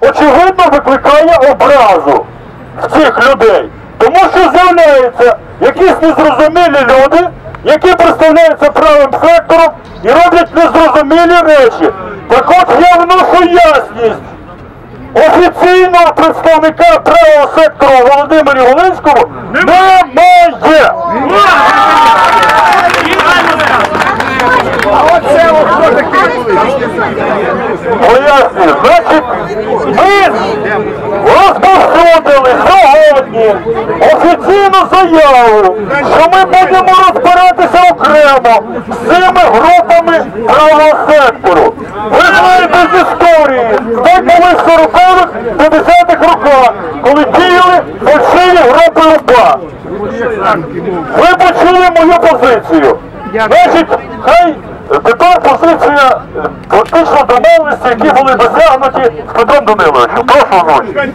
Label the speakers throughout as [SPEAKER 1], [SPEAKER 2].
[SPEAKER 1] очевидно викликає образу в цих людей. Тому що з'являються якісь незрозумілі люди, які представляються правим сектором і роблять незрозумілі речі. Так от я вношу ясність. Офіційного представника правого сектору Володимирі Волинському немає. Пояснюю, значить, розповсюдили сьогодні офіційну заяву, що ми будемо розбиратися окремо з цими групами правого сектору. Ви знаєте з історії, так були в 40-х, 50-х роках, коли діяли фальшиві групи УПА. Ви почули мою позицію. Значить, хай тепер позиція фактично домовленості, які Петром Даниловичем. Прошу ночі.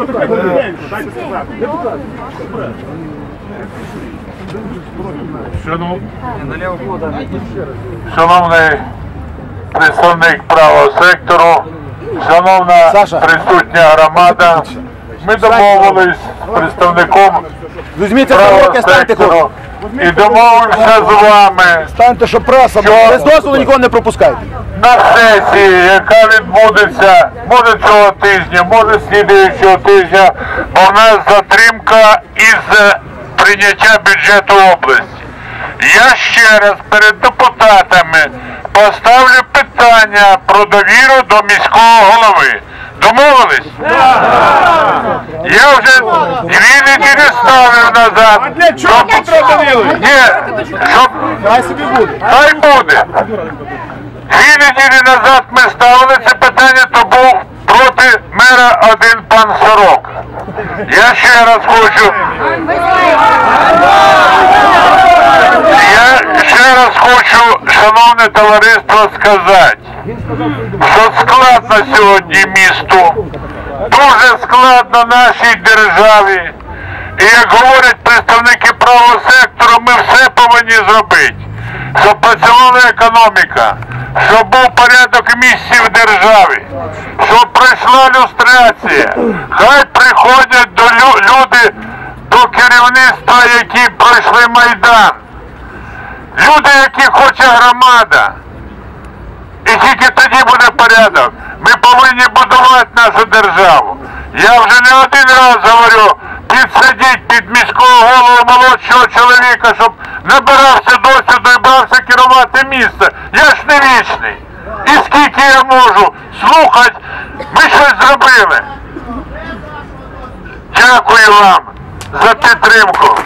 [SPEAKER 2] Шану- Шановний представник правого сектору, шановна присутня громада, ми домовились з представником
[SPEAKER 3] Візьміться
[SPEAKER 2] правого
[SPEAKER 3] руки, станьте
[SPEAKER 2] сектору і домовився з вами
[SPEAKER 3] Станьте, щоб праса.
[SPEAKER 2] Що?
[SPEAKER 3] Без дозволу нікого не пропускайте.
[SPEAKER 2] на сесії, яка відбудеться, може цього тижня, може слідуючого тижня, бо в нас затримка із е, прийняття бюджету області. Я ще раз перед депутатами поставлю питання про довіру до міського голови. Домовились? Ставив назад. А для чого Петро Данилович? Ні, щоб... Хай собі буде. Хай буде. Дві неділі назад ми ставили це питання, то був проти мера один пан Сорок. Я ще раз хочу. Я ще раз хочу, шановне товариство, сказати, що складно сьогодні місту, дуже складно нашій державі. І як говорять представники правого сектору, ми все повинні зробити, щоб працювала економіка, щоб був порядок місці в державі, щоб пройшла люстрація. Хай приходять до лю- люди до керівництва, які пройшли Майдан. Люди, які хоче громада. І тільки тоді буде порядок. Ми повинні будувати нашу державу. Я вже не один раз говорю, під міського голову молодшого чоловіка, щоб набирався досвіду і брався керувати місце. Я ж не вічний. І скільки я можу слухати, ми щось зробили. Дякую вам за підтримку.